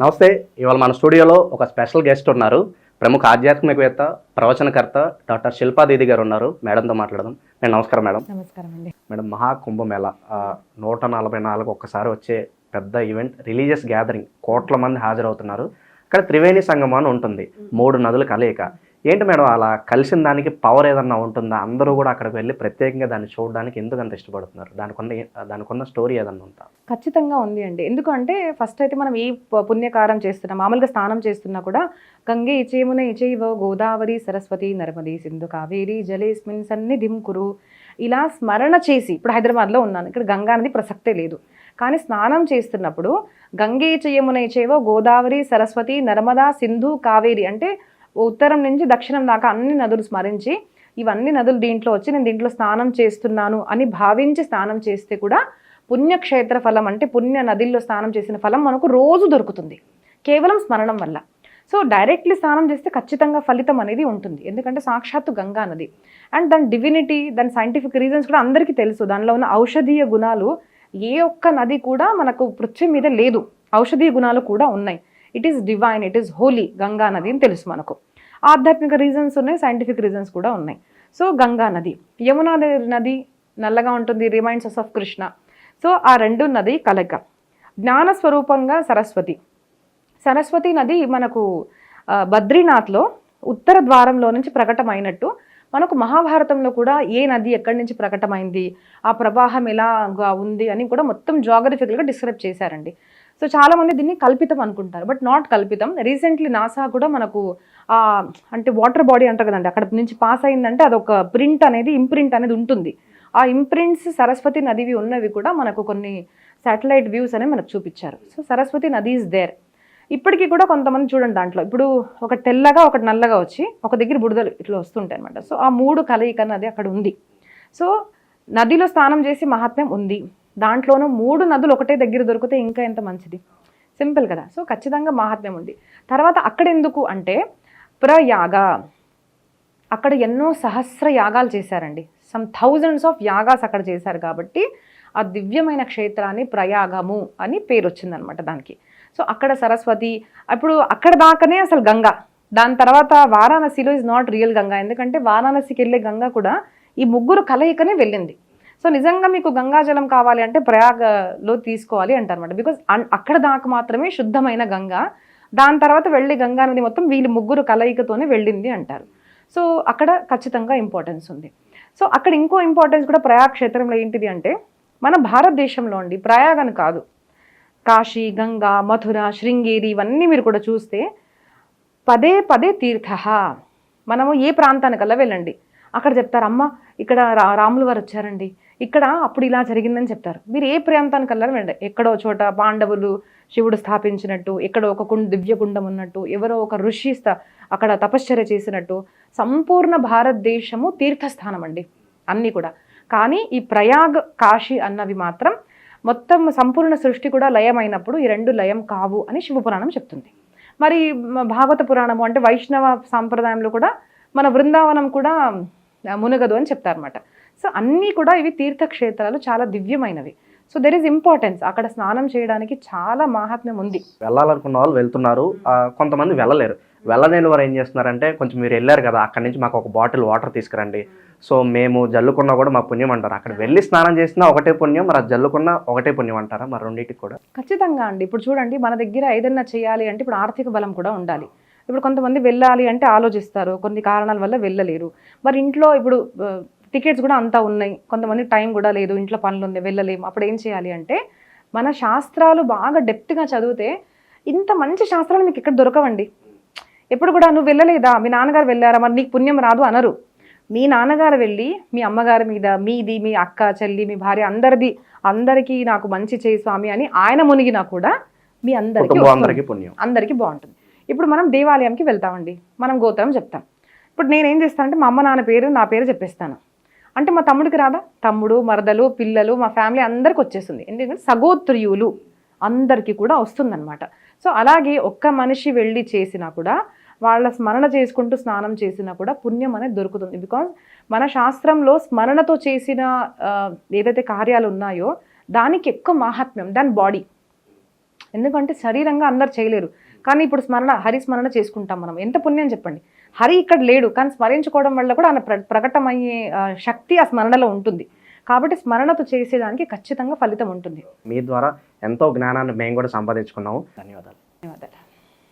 నమస్తే ఇవాళ మన స్టూడియోలో ఒక స్పెషల్ గెస్ట్ ఉన్నారు. ప్రముఖ ఆధ్యాత్మికవేత్త ప్రవచనకర్త డాక్టర్ శిల్పా దీది గారు ఉన్నారు. మేడంతో మాట్లాడదాం. నేను నమస్కారం మేడం. నమస్కారం అండి. మేడం మహాకుంభమేళ నూట నలభై నాలుగు ఒక్కసారి వచ్చే పెద్ద ఈవెంట్ రిలీజియస్ గ్యాదరింగ్ కోట్ల మంది హాజరవుతున్నారు. ఇక్కడ త్రివేణి సంగమం అని ఉంటుంది. మూడు నదుల కలయిక. ఏంటి మేడం అలా కలిసిన దానికి పవర్ ఏదన్నా ఉంటుందా? అందరూ కూడా అక్కడికి వెళ్ళి ప్రత్యేకంగా దాన్ని చూడడానికి ఎందుకు అంత ఇష్టపడుతున్నారు? దానికి దానికున్న దానికి స్టోరీ ఏదన్నా ఉందా? ఖచ్చితంగా ఉంది అండి. ఎందుకంటే ఫస్ట్ అయితే మనం ఏ ప- పుణ్యకారం చేస్తున్నాం మామూలుగా స్నానం చేస్తున్నా కూడా గంగే ఇచేమున ఇచేవ గోదావరి సరస్వతి నర్మది సింధు కావేరి జలేస్మిన్ సన్నిధిం కురు. ఇలా స్మరణ చేసి ఇప్పుడు హైదరాబాద్లో ఉన్నాను ఇక్కడ గంగా అనేది ప్రసక్తే లేదు. కానీ స్నానం చేస్తున్నప్పుడు గంగే చేయమునై ఇచేవ గోదావరి సరస్వతి నర్మదా సింధు కావేరి అంటే ఉత్తరం నుంచి దక్షిణం దాకా అన్ని నదులు స్మరించి ఇవన్నీ నదులు దీంట్లో వచ్చి నేను దీంట్లో స్నానం చేస్తున్నాను అని భావించి స్నానం చేస్తే కూడా పుణ్యక్షేత్ర ఫలం అంటే పుణ్య నదిల్లో స్నానం చేసిన ఫలం మనకు రోజు దొరుకుతుంది. కేవలం స్మరణం వల్ల. సో డైరెక్ట్లీ స్నానం చేస్తే ఖచ్చితంగా ఫలితం అనేది ఉంటుంది. ఎందుకంటే సాక్షాత్తు గంగా నది. అండ్ దాని డివినిటీ దాని సైంటిఫిక్ రీజన్స్ కూడా అందరికీ తెలుసు. దానిలో ఉన్న ఔషధీయ గుణాలు ఏ ఒక్క నది కూడా మనకు పృథ్వీ మీద లేదు. ఔషధీయ గుణాలు కూడా ఉన్నాయి. It is divine it is holy Ganga నది అని తెలుసు మనకు. ఆధ్యాత్మిక రీజన్స్ ఉన్నాయి సైంటిఫిక్ రీజన్స్ కూడా ఉన్నాయి. సో గంగా నది యమునా నది నల్లగా ఉంటుంది రిమైండ్స్ ఆఫ్ కృష్ణ. సో ఆ రెండు నది కలక. జ్ఞాన స్వరూపంగా సరస్వతి. సరస్వతి నది మనకు బద్రీనాథ్లో ఉత్తర ద్వారంలో నుంచి ప్రకటమైనట్టు మనకు మహాభారతంలో కూడా ఏ నది ఎక్కడి నుంచి ప్రకటమైంది ఆ ప్రవాహం ఎలాగా ఉంది అని కూడా మొత్తం జాగ్రఫికల్గా డిస్క్రైబ్ చేశారండి. సో చాలా మంది దీన్ని కల్పితం అనుకుంటారు. బట్ నాట్ కల్పితం. రీసెంట్లీ నాసా కూడా మనకు అంటే వాటర్ బాడీ అంటారు కదండి అక్కడ నుంచి పాస్ అయిందంటే అదొక ప్రింట్ అనేది ఇంప్రింట్ అనేది ఉంటుంది. ఆ ఇంప్రింట్స్ సరస్వతి నదివి ఉన్నవి కూడా మనకు కొన్ని శాటిలైట్ వ్యూస్ అనేవి మనకు చూపించారు. సో సరస్వతి నది ఈజ్ దేర్ ఇప్పటికీ కూడా కొంతమంది చూడండి దాంట్లో. ఇప్పుడు ఒక తెల్లగా ఒకటి నల్లగా వచ్చి ఒక దగ్గర బుడదలు ఇట్లా వస్తుంటాయి అనమాట సో ఆ మూడు కలయిక నది అక్కడ ఉంది. సో నదిలో స్నానం చేసి మహాత్మ్యం ఉంది. దాంట్లోనూ మూడు నదులు ఒకటే దగ్గర దొరికితే ఇంకా ఎంత మంచిది? సింపుల్ కదా. సో ఖచ్చితంగా మహాత్మ్యం ఉంది. తర్వాత అక్కడ ఎందుకు అంటే ప్రయాగ. అక్కడ ఎన్నో సహస్ర యాగాలు చేశారండి. సమ్ థౌజండ్స్ ఆఫ్ యాగాస్ అక్కడ చేశారు కాబట్టి ఆ దివ్యమైన క్షేత్రాన్ని ప్రయాగము అని పేరు వచ్చిందనమాట దానికి. సో అక్కడ సరస్వతి అప్పుడు అక్కడ దాకానే అసలు గంగా. దాని తర్వాత వారాణసిలో ఇస్ నాట్ రియల్ గంగా. ఎందుకంటే వారాణసికి వెళ్ళే గంగా కూడా ఈ ముగ్గురు కలయికనే వెళ్ళింది. సో నిజంగా మీకు గంగాజలం కావాలి అంటే ప్రయాగలో తీసుకోవాలి అంటారనమాట బికాజ్ అక్కడ దాకా మాత్రమే శుద్ధమైన గంగా. దాని తర్వాత వెళ్ళి గంగా నది మొత్తం వీళ్ళు ముగ్గురు కలయికతోనే వెళ్ళింది అంటారు. సో అక్కడ ఖచ్చితంగా ఇంపార్టెన్స్ ఉంది. సో అక్కడ ఇంకో ఇంపార్టెన్స్ కూడా ప్రయాగ్ క్షేత్రంలో ఏంటిది అంటే మన భారతదేశంలో అండి ప్రయాగ్ అని కాదు. కాశీ గంగా మథుర శృంగేరి ఇవన్నీ మీరు కూడా చూస్తే పదే పదే తీర్థ మనము ఏ ప్రాంతానికల్లా వెళ్ళండి. అక్కడ చెప్తారు అమ్మ ఇక్కడ రా రాములు వారు వచ్చారండి. ఇక్కడ అప్పుడు ఇలా జరిగిందని చెప్తారు. మీరు ఏ ప్రాంతానికల్లా వెళ్ళండి. ఎక్కడో చోట పాండవులు శివుడు స్థాపించినట్టు ఎక్కడో ఒక కుండ దివ్య కుండం ఉన్నట్టు ఎవరో ఒక ఋషిస్త అక్కడ తపశ్చర్య చేసినట్టు సంపూర్ణ భారతదేశము తీర్థస్థానం అండి. అన్నీ కూడా. కానీ ఈ ప్రయాగ్ కాశీ అన్నవి మాత్రం మొత్తం సంపూర్ణ సృష్టి కూడా లయమైనప్పుడు ఈ రెండు లయం కావు అని శివపురాణం చెప్తుంది. మరి భాగవత పురాణము అంటే వైష్ణవ సాంప్రదాయంలో కూడా మన బృందావనం కూడా మునగదు అని చెప్తారన్నమాట. సో అన్నీ కూడా ఇవి తీర్థక్షేత్రాలు చాలా దివ్యమైనవి. సో దెర్ ఇస్ ఇంపార్టెన్స్ అక్కడ స్నానం చేయడానికి చాలా మాహాత్మ్యం ఉంది. వెళ్ళాలనుకున్న వాళ్ళు వెళ్తున్నారు. కొంతమంది వెళ్ళలేరు. వెళ్ళలేని వారు ఏం చేస్తున్నారంటే కొంచెం మీరు వెళ్ళారు కదా అక్కడి నుంచి మాకు ఒక బాటిల్ వాటర్ తీసుకురండి. సో మేము జల్లుకున్నా కూడా మా పుణ్యం అంటారు. అక్కడ వెళ్ళి స్నానం చేసినా ఒకటే పుణ్యం మరి అది జల్లుకున్నా ఒకటే పుణ్యం అంటారా? మరి రెండింటికి కూడా. ఖచ్చితంగా అండి. ఇప్పుడు చూడండి మన దగ్గర ఏదైనా చేయాలి అంటే ఇప్పుడు ఆర్థిక బలం కూడా ఉండాలి. ఇప్పుడు కొంతమంది వెళ్ళాలి అంటే ఆలోచిస్తారు. కొన్ని కారణాల వల్ల వెళ్ళలేరు. మరి ఇంట్లో ఇప్పుడు టికెట్స్ కూడా అంతా ఉన్నాయి. కొంతమంది టైం కూడా లేదు. ఇంట్లో పనులు ఉంది వెళ్ళలేము. అప్పుడు ఏం చేయాలి అంటే మన శాస్త్రాలు బాగా డెప్త్గా చదివితే ఇంత మంచి శాస్త్రాలు మీకు ఇక్కడ దొరకవండి. ఎప్పుడు కూడా నువ్వు వెళ్ళలేదా? మీ నాన్నగారు వెళ్ళారా? మరి నీకు పుణ్యం రాదు అనరు. మీ నాన్నగారు వెళ్ళి మీ అమ్మగారి మీద మీది మీ అక్క చెల్లి మీ భార్య అందరిది అందరికీ నాకు మంచి చేయి స్వామి అని ఆయన మునిగినా కూడా మీ అందరికీ అందరికీ బాగుంటుంది. ఇప్పుడు మనం దేవాలయంకి వెళ్తామండి. మనం గోత్రం చెప్తాం. ఇప్పుడు నేనేం చేస్తానంటే మా అమ్మ నాన్న పేరు నా పేరు చెప్పేస్తాను. అంటే మా తమ్ముడికి రాదా? తమ్ముడు మరదలు పిల్లలు మా ఫ్యామిలీ అందరికి వచ్చేస్తుంది. ఎందుకంటే సగోత్రియులు అందరికీ కూడా వస్తుందన్నమాట. సో అలాగే ఒక్క మనిషి వెళ్ళి చేసినా కూడా వాళ్ళ స్మరణ చేసుకుంటూ స్నానం చేసినా కూడా పుణ్యం అనేది దొరుకుతుంది. బికాజ్ మన శాస్త్రంలో స్మరణతో చేసిన ఏదైతే కార్యాలు ఉన్నాయో దానికి ఎక్కువ మహాత్మ్యం దాని బాడీ ఎందుకంటే శరీరంగా అందరు చేయలేరు. కానీ ఇప్పుడు స్మరణ హరి స్మరణ చేసుకుంటాం మనం. ఎంత పుణ్యం చెప్పండి. హరి ఇక్కడ లేడు కానీ స్మరించుకోవడం వల్ల కూడా ఆయన ప్ర ప్రకటమయ్యే శక్తి ఆ స్మరణలో ఉంటుంది. కాబట్టి స్మరణతో చేసేదానికి ఖచ్చితంగా ఫలితం ఉంటుంది. మీ ద్వారా ఎంతో జ్ఞానాన్ని మేము కూడా సంపాదించుకున్నాము. ధన్యవాదాలు. ధన్యవాదాలు.